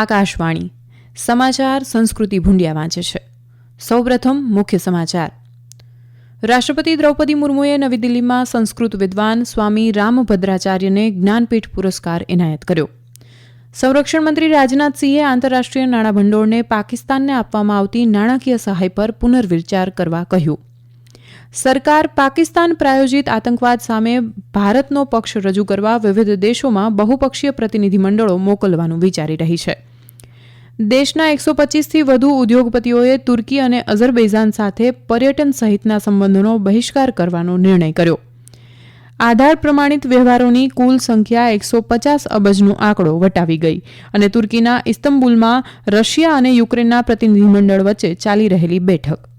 આકાશવાણી. સમાચાર સંસ્કૃતિ ભૂંડિયા વાંચે છે. સૌપ્રથમ મુખ્ય સમાચાર. રાષ્ટ્રપતિ દ્રૌપદી મુર્મુએ નવી દિલ્હીમાં સંસ્કૃત વિદ્વાન સ્વામી રામભદ્રાચાર્યને જ્ઞાનપીઠ પુરસ્કાર એનાયત કર્યો. સંરક્ષણ મંત્રી રાજનાથસિંહે આંતરરાષ્ટ્રીય નાણાં ભંડોળને પાકિસ્તાનને આપવામાં આવતી નાણાકીય સહાય પર પુનર્વિચાર કરવા કહ્યું. સરકાર પાકિસ્તાન પ્રાયોજિત આતંકવાદ સામે ભારતનો પક્ષ રજૂ કરવા વિવિધ દેશોમાં બહુપક્ષીય પ્રતિનિધિમંડળો મોકલવાનું વિચારી રહી છે. દેશના એકસો પચીસથી વધુ ઉદ્યોગપતિઓએ તુર્કી અને અઝરબૈજાન સાથે પર્યટન સહિતના સંબંધોનો બહિષ્કાર કરવાનો નિર્ણય કર્યો. આધાર પ્રમાણિત વ્યવહારોની કુલ સંખ્યા એકસો પચાસ અબજનો આંકડો વટાવી ગઈ અને તુર્કીના ઇસ્તંબુલમાં રશિયા અને યુક્રેનના પ્રતિનિધિમંડળ વચ્ચે ચાલી રહેલી બેઠક.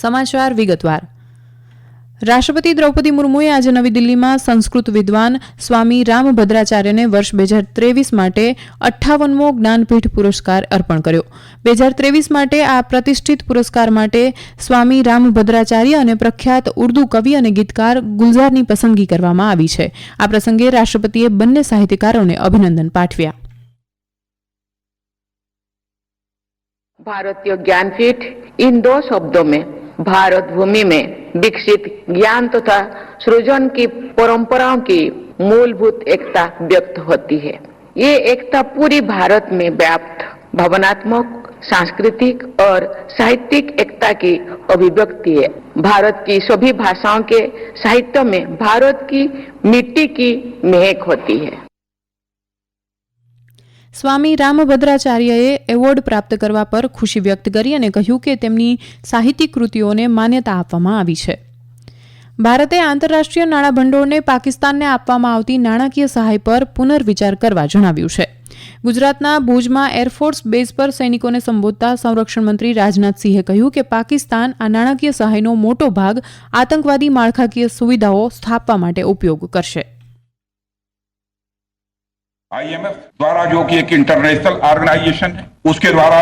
સમાચાર વિગતવાર. રાષ્ટ્રપતિ દ્રૌપદી મુર્મુએ આજે નવી દિલ્હીમાં સંસ્કૃત વિદ્વાન સ્વામી રામભદ્રાચાર્યને વર્ષ બે હજાર ત્રેવીસ માટે અઠ્ઠાવનમો જ્ઞાનપીઠ પુરસ્કાર અર્પણ કર્યો. બે હજાર ત્રેવીસ માટે આ પ્રતિષ્ઠિત પુરસ્કાર માટે સ્વામી રામભદ્રાચાર્ય અને પ્રખ્યાત ઉર્દુ કવિ અને ગીતકાર ગુલઝારની પસંદગી કરવામાં આવી છે. આ પ્રસંગે રાષ્ટ્રપતિએ બંને સાહિત્યકારોને અભિનંદન પાઠવ્યા. ભારતીય જ્ઞાનપીઠ ઇન દો શબ્દો મેં भारत भूमि में विकसित ज्ञान तथा तो सृजन की परंपराओं की मूलभूत एकता व्यक्त होती है। ये एकता पूरी भारत में व्याप्त भावनात्मक, सांस्कृतिक और साहित्यिक एकता की अभिव्यक्ति है। भारत की सभी भाषाओं के साहित्य में भारत की मिट्टी की महक होती है। સ્વામી રામભદ્રાચાર્યએ એવોર્ડ પ્રાપ્ત કરવા પર ખુશી વ્યક્ત કરી અને કહ્યું કે તેમની સાહિત્યિક કૃતિઓને માન્યતા આપવામાં આવી છે. ભારતે આંતરરાષ્ટ્રીય નાણાં ભંડોળને પાકિસ્તાનને આપવામાં આવતી નાણાકીય સહાય પર પુનર્વિચાર કરવા જણાવ્યું છે. ગુજરાતના ભુજમાં એરફોર્સ બેઝ પર સૈનિકોને સંબોધતા સંરક્ષણ મંત્રી રાજનાથસિંહે કહ્યું કે પાકિસ્તાન આ નાણાકીય સહાયનો મોટો ભાગ આતંકવાદી માળખાકીય સુવિધાઓ સ્થાપવા માટે ઉપયોગ કરશે. आईएमएफ द्वारा जो कि एक इंटरनेशनल ऑर्गेनाइजेशन है, उसके द्वारा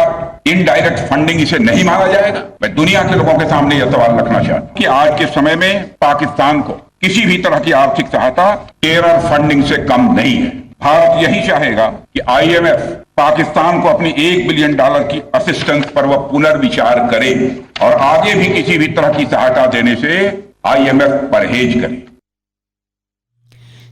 इनडायरेक्ट फंडिंग इसे नहीं माना जाएगा। मैं दुनिया के लोगों के सामने यह सवाल रखना चाहता हूँ कि आज के समय में पाकिस्तान को किसी भी तरह की आर्थिक सहायता टेरर फंडिंग से कम नहीं है। भारत यही चाहेगा कि आईएमएफ पाकिस्तान को अपनी एक बिलियन डॉलर की असिस्टेंस पर वह पुनर्विचार करे और आगे भी किसी भी तरह की सहायता देने से आईएमएफ परहेज करे।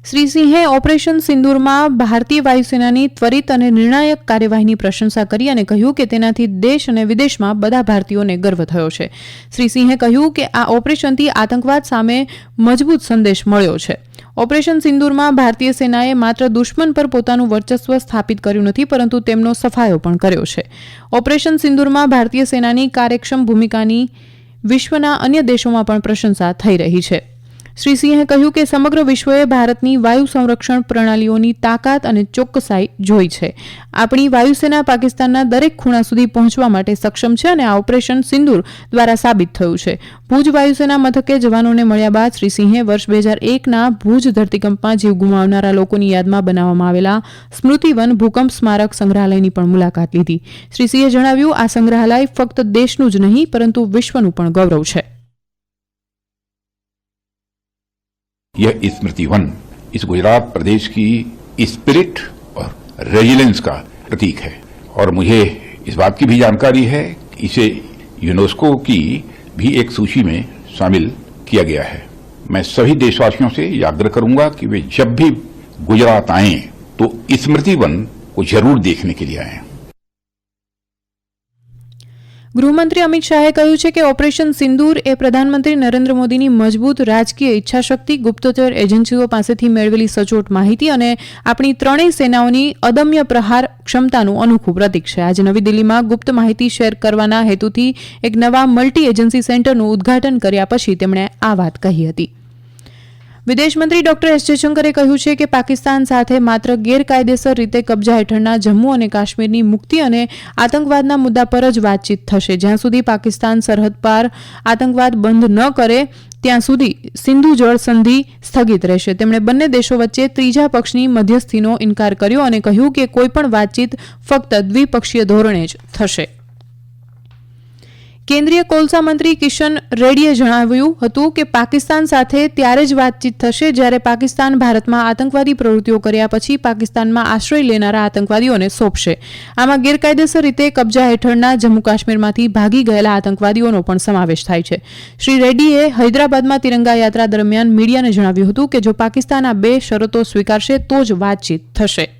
શ્રી સિંહે ઓપરેશન સિંદૂરમાં ભારતીય વાયુસેનાની ત્વરિત અને નિર્ણાયક કાર્યવાહીની પ્રશંસા કરી અને કહ્યું કે તેનાથી દેશ અને વિદેશમાં બધા ભારતીયોને ગર્વ થયો છે. શ્રી સિંહે કહ્યું કે આ ઓપરેશનથી આતંકવાદ સામે મજબૂત સંદેશ મળ્યો છે. ઓપરેશન સિંદૂરમાં ભારતીય સેનાએ માત્ર દુશ્મન પર પોતાનું વર્ચસ્વ સ્થાપિત કર્યું નથી, પરંતુ તેમનો સફાયો પણ કર્યો છે. ઓપરેશન સિંદૂરમાં ભારતીય સેનાની કાર્યક્ષમ ભૂમિકાની વિશ્વના અન્ય દેશોમાં પણ પ્રશંસા થઈ રહી છે. શ્રી સિંહે કહ્યું કે સમગ્ર વિશ્વએ ભારતની વાયુ સંરક્ષણ પ્રણાલીઓની તાકાત અને ચોકસાઈ જોઈ છે. આપણી વાયુસેના પાકિસ્તાનના દરેક ખૂણા સુધી પહોંચવા માટે સક્ષમ છે અને આ ઓપરેશન સિંદૂર દ્વારા સાબિત થયું છે. ભુજ વાયુસેના મથકે જવાનોને મળ્યા બાદ શ્રી સિંહે વર્ષ બે હજાર એકના ભુજ ધરતીકંપમાં જીવ ગુમાવનારા લોકોની યાદમાં બનાવવામાં આવેલા સ્મૃતિવન ભૂકંપ સ્મારક સંગ્રહાલયની પણ મુલાકાત લીધી. શ્રી સિંહે જણાવ્યું, આ સંગ્રહાલય ફક્ત દેશનું જ નહીં, પરંતુ વિશ્વનું પણ ગૌરવ છે. यह स्मृति वन, इस गुजरात प्रदेश की स्पिरिट और रेजिलेंस का प्रतीक है। और मुझे इस बात की भी जानकारी है इसे यूनेस्को की भी एक सूची में शामिल किया गया है। मैं सभी देशवासियों से ये आग्रह करूँगा कि वे जब भी गुजरात आए तो स्मृति वन को ज़रूर देखने के लिए आए। ગૃહમંત્રી અમિત શાહે કહ્યું છે કે ઓપરેશન સિંદૂર એ પ્રધાનમંત્રી નરેન્દ્ર મોદીની મજબૂત રાજકીય ઈચ્છાશક્તિ ગુપ્તચર એજન્સીઓ પાસેથી મેળવેલી સચોટ માહિતી અને આપણી ત્રણેય સેનાઓની અદમ્ય પ્રહાર ક્ષમતાનું અનોખું પ્રતીક છે. આજે નવી દિલ્હીમાં ગુપ્ત માહિતી શેર કરવાના હેતુથી એક નવા મલ્ટી એજન્સી સેન્ટરનું ઉદ્ઘાટન કર્યા પછી તેમણે આ વાત કહી હતી. વિદેશમંત્રી ડોક્ટર એસ જયશંકરે કહ્યું છે કે પાકિસ્તાન સાથે માત્ર ગેરકાયદેસર રીતે કબજા હેઠળના જમ્મુ અને કાશ્મીરની મુક્તિ અને આતંકવાદના મુદ્દા પર જ વાતચીત થશે. જ્યાં સુધી પાકિસ્તાન સરહદ પાર આતંકવાદ બંધ ન કરે, ત્યાં સુધી સિંધુ જળ સંધિ સ્થગિત રહેશે. તેમણે બંને દેશો વચ્ચે ત્રીજા પક્ષની મધ્યસ્થીનો ઇનકાર કર્યો અને કહ્યું કે કોઈપણ વાતચીત ફક્ત દ્વિપક્ષીય ધોરણે જ થશે. કેન્દ્રીય કોલસા મંત્રી કિશન રેડ્ડીએ જણાવ્યું હતું કે પાકિસ્તાન સાથે ત્યારે જ વાતચીત થશે જ્યારે પાકિસ્તાન ભારતમાં આતંકવાદી પ્રવૃત્તિઓ કર્યા પછી પાકિસ્તાનમાં આશ્રય લેનારા આતંકવાદીઓને સોંપશે. આમાં ગેરકાયદેસર રીતે કબજા હેઠળના જમ્મુ કાશ્મીરમાંથી ભાગી ગયેલા આતંકવાદીઓનો પણ સમાવેશ થાય છે. શ્રી રેડ્ડીએ હૈદરાબાદમાં તિરંગા યાત્રા દરમિયાન મીડિયાને જણાવ્યું હતું કે જો પાકિસ્તાન આ બે શરતો સ્વીકારશે તો જ વાતચીત થશે.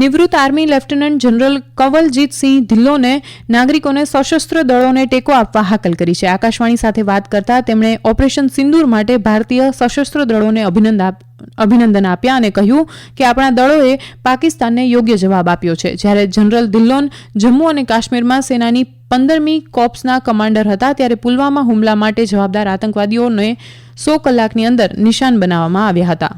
નિવૃત્ત આર્મી લેફ્ટનન્ટ જનરલ કવલજીતસિંહ ધિલ્લોને નાગરિકોને સશસ્ત્ર દળોને ટેકો આપવા હાકલ કરી છે. આકાશવાણી સાથે વાત કરતા તેમણે ઓપરેશન સિંદૂર માટે ભારતીય સશસ્ત્ર દળોને અભિનંદન અભિનંદન આપ્યા અને કહ્યું કે આપણા દળોએ પાકિસ્તાનને યોગ્ય જવાબ આપ્યો છે. જ્યારે જનરલ ધિલ્લોન જમ્મુ અને કાશ્મીરમાં સેનાની પંદરમી કોપ્સના કમાન્ડર હતા, ત્યારે પુલવામા હુમલા માટે જવાબદાર આતંકવાદીઓને સો કલાકની અંદર નિશાન બનાવવામાં આવ્યા હતા.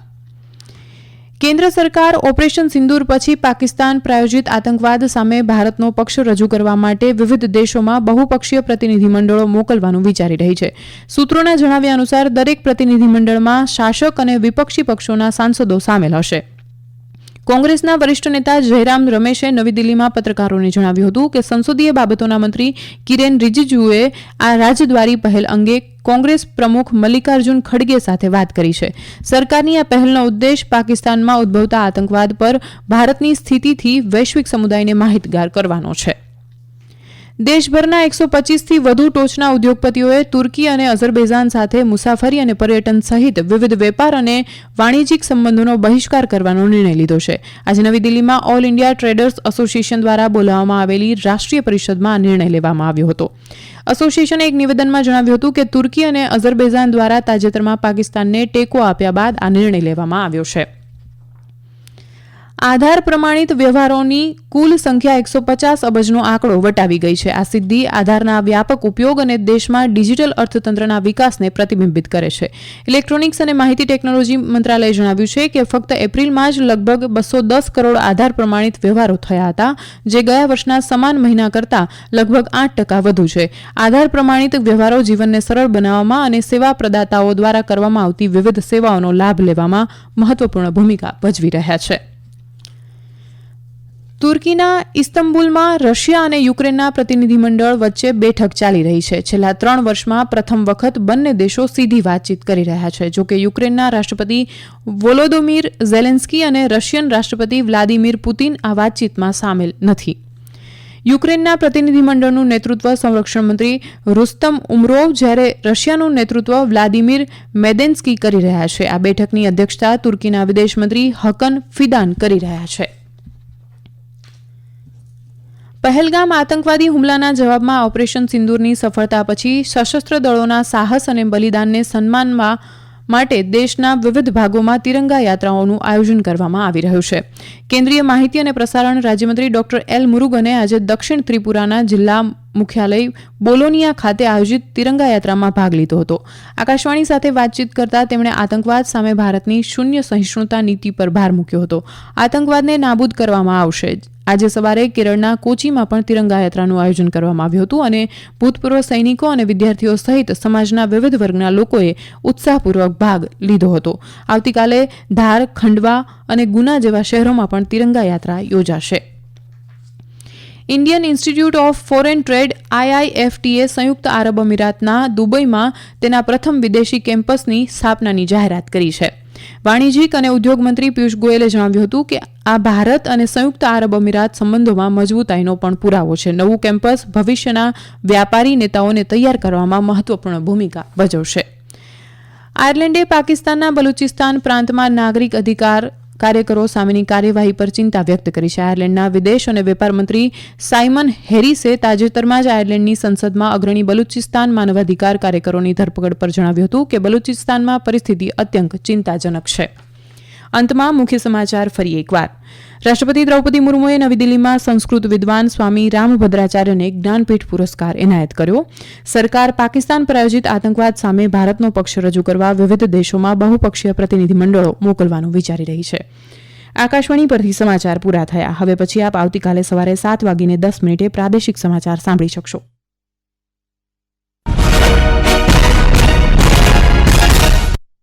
કેન્દ્ર સરકાર ઓપરેશન સિંદૂર પછી પાકિસ્તાન પ્રાયોજિત આતંકવાદ સામે ભારતનો પક્ષ રજૂ કરવા માટે વિવિધ દેશોમાં બહુપક્ષીય પ્રતિનિધિમંડળો મોકલવાનું વિચારી રહી છે. સૂત્રોના જણાવ્યા અનુસાર દરેક પ્રતિનિધિમંડળમાં શાસક અને વિપક્ષી પક્ષોના સાંસદો સામેલ હશે. કોંગ્રેસના વરિષ્ઠ નેતા જયરામ રમેશે નવી દિલ્હીમાં પત્રકારોને જણાવ્યું હતું કે સંસદીય બાબતોના મંત્રી કિરેન રિજિજુએ આ રાજદ્વારી પહેલ અંગે કોંગ્રેસ પ્રમુખ મલ્લિકાર્જુન ખડગે સાથે વાત કરી છે. સરકારની આ પહેલનો ઉદ્દેશ પાકિસ્તાનમાં ઉદ્ભવતા આતંકવાદ પર ભારતની સ્થિતિથી વૈશ્વિક સમુદાયને માહિતગાર કરવાનો છે. દેશભરના એકસો પચીસથી વધુ ટોચના ઉદ્યોગપતિઓએ તુર્કી અને અઝરબૈજાન સાથે મુસાફરી અને પર્યટન સહિત વિવિધ વેપાર અને વાણિજ્યિક સંબંધોનો બહિષ્કાર કરવાનો નિર્ણય લીધો છે. આજે નવી દિલ્હીમાં ઓલ ઇન્ડિયા ટ્રેડર્સ એસોસિએશન દ્વારા બોલાવવામાં આવેલી રાષ્ટ્રીય પરિષદમાં આ નિર્ણય લેવામાં આવ્યો હતો. એસોસિએશને એક નિવેદનમાં જણાવ્યું હતું કે તુર્કી અને અઝરબૈજાન દ્વારા તાજેતરમાં પાકિસ્તાનને ટેકો આપ્યા બાદ આ નિર્ણય લેવામાં આવ્યો છે. આધાર પ્રમાણિત વ્યવહારોની કુલ સંખ્યા એકસો પચાસ અબજનો આંકડો વટાવી ગઈ છે. આ સિદ્ધિ આધારના વ્યાપક ઉપયોગ અને દેશમાં ડિજિટલ અર્થતંત્રના વિકાસને પ્રતિબિંબિત કરે છે. ઇલેક્ટ્રોનિક્સ અને માહિતી ટેકનોલોજી મંત્રાલયે જણાવ્યું છે કે ફક્ત એપ્રિલમાં જ લગભગ બસો દસ કરોડ આધાર પ્રમાણિત વ્યવહારો થયા હતા, જે ગયા વર્ષના સમાન મહિના કરતાં લગભગ આઠ ટકા વધુ છે. આધાર પ્રમાણિત વ્યવહારો જીવનને સરળ બનાવવામાં અને સેવા પ્રદાતાઓ દ્વારા કરવામાં આવતી વિવિધ સેવાઓનો લાભ લેવામાં મહત્વપૂર્ણ ભૂમિકા ભજવી રહ્યા છે. તુર્કીના ઇસ્તંબુલમાં રશિયા અને યુક્રેનના પ્રતિનિધિમંડળ વચ્ચે બેઠક ચાલી રહી છે. છેલ્લા ત્રણ વર્ષમાં પ્રથમ વખત બંને દેશો સીધી વાતચીત કરી રહ્યા છે. જોકે યુક્રેનના રાષ્ટ્રપતિ વોલોદોમીર ઝેલેન્સ્કી અને રશિયન રાષ્ટ્રપતિ વ્લાદિમીર પુતિન આ વાતચીતમાં સામેલ નથી. યુક્રેનના પ્રતિનિધિમંડળનું નેતૃત્વ સંરક્ષણ મંત્રી રુસ્તમ ઉમરોવ જ્યારે રશિયાનું નેતૃત્વ વ્લાદિમીર મેદેન્સ્કી કરી રહ્યા છે. આ બેઠકની અધ્યક્ષતા તુર્કીના વિદેશમંત્રી હકન ફિદાન કરી રહ્યા છે. પહેલગામ આતંકવાદી હુમલાના જવાબમાં ઓપરેશન સિંદૂરની સફળતા પછી સશસ્ત્ર દળોના સાહસ અને બલિદાનને સન્માનમાં માટે દેશના વિવિધ ભાગોમાં તિરંગા યાત્રાઓનું આયોજન કરવામાં આવી રહ્યું છે. કેન્દ્રીય માહિતી અને પ્રસારણ રાજ્યમંત્રી ડોક્ટર એલ મુરુગને આજે દક્ષિણ ત્રિપુરાના જિલ્લા મુખ્યાલય બોલોનિયા ખાતે આયોજિત તિરંગા યાત્રામાં ભાગ લીધો હતો. આકાશવાણી સાથે વાતચીત કરતા તેમણે આતંકવાદ સામે ભારતની શૂન્ય સહિષ્ણુતા નીતિ પર ભાર મૂક્યો હતો. આતંકવાદને નાબૂદ કરવામાં આવશે. આજે સવારે કેરળના કોચીમાં પણ તિરંગા યાત્રાનું આયોજન કરવામાં આવ્યું હતું અને ભૂતપૂર્વ સૈનિકો અને વિદ્યાર્થીઓ સહિત સમાજના વિવિધ વર્ગના લોકોએ ઉત્સાહપૂર્વક ભાગ લીધો હતો. આવતીકાલે ધાર, ખંડવા અને ગુના જેવા શહેરોમાં પણ તિરંગા યાત્રા યોજાશે. Indian institute of foreign trade આઈઆઈએફટીએ સંયુક્ત આરબ અમીરાતના દુબઈમાં તેના પ્રથમ વિદેશી કેમ્પસની સ્થાપનાની જાહેરાત કરી છે. વાણિજ્યિક અને ઉદ્યોગ મંત્રી પિયુષ ગોયલે જણાવ્યું હતું કે આ ભારત અને સંયુક્ત આરબ અમીરાત સંબંધોમાં મજબૂતાઈનો પણ પુરાવો છે. નવું કેમ્પસ ભવિષ્યના વ્યાપારી નેતાઓને તૈયાર કરવામાં મહત્વપૂર્ણ ભૂમિકા ભજવશે. આયર્લેન્ડે પાકિસ્તાનના બલુચિસ્તાન પ્રાંતમાં નાગરિક અધિકાર કાર્યકરો સામેની કાર્યવાહી પર ચિંતા વ્યક્ત કરી છે. આયર્લેન્ડના વિદેશ અને વેપાર મંત્રી સાયમન હેરિસે તાજેતરમાં જ આયર્લેન્ડની સંસદમાં અગ્રણી બલુચિસ્તાન માનવાધિકાર કાર્યકરોની ધરપકડ પર જણાવ્યું હતું કે બલુચિસ્તાનમાં પરિસ્થિતિ અત્યંત ચિંતાજનક છે. અંતમાં મુખ્ય સમાચાર ફરી એકવાર. રાષ્ટ્રપતિ દ્રૌપદી મુર્મુએ નવી દિલ્હીમાં સંસ્કૃત વિદ્વાન સ્વામી રામભદ્રાચાર્યને જ્ઞાનપીઠ પુરસ્કાર એનાયત કર્યો. સરકાર પાકિસ્તાન પ્રાયોજિત આતંકવાદ સામે ભારતનો પક્ષ રજૂ કરવા વિવિધ દેશોમાં બહુપક્ષીય પ્રતિનિધિમંડળો મોકલવાનું વિચારી રહી છે. આકાશવાણી પરથી સમાચાર પૂરા થયા. હવે પછી આપ આવતીકાલે સવારે સાત વાગીને દસ મિનિટે પ્રાદેશિક સમાચાર સાંભળી શકશો.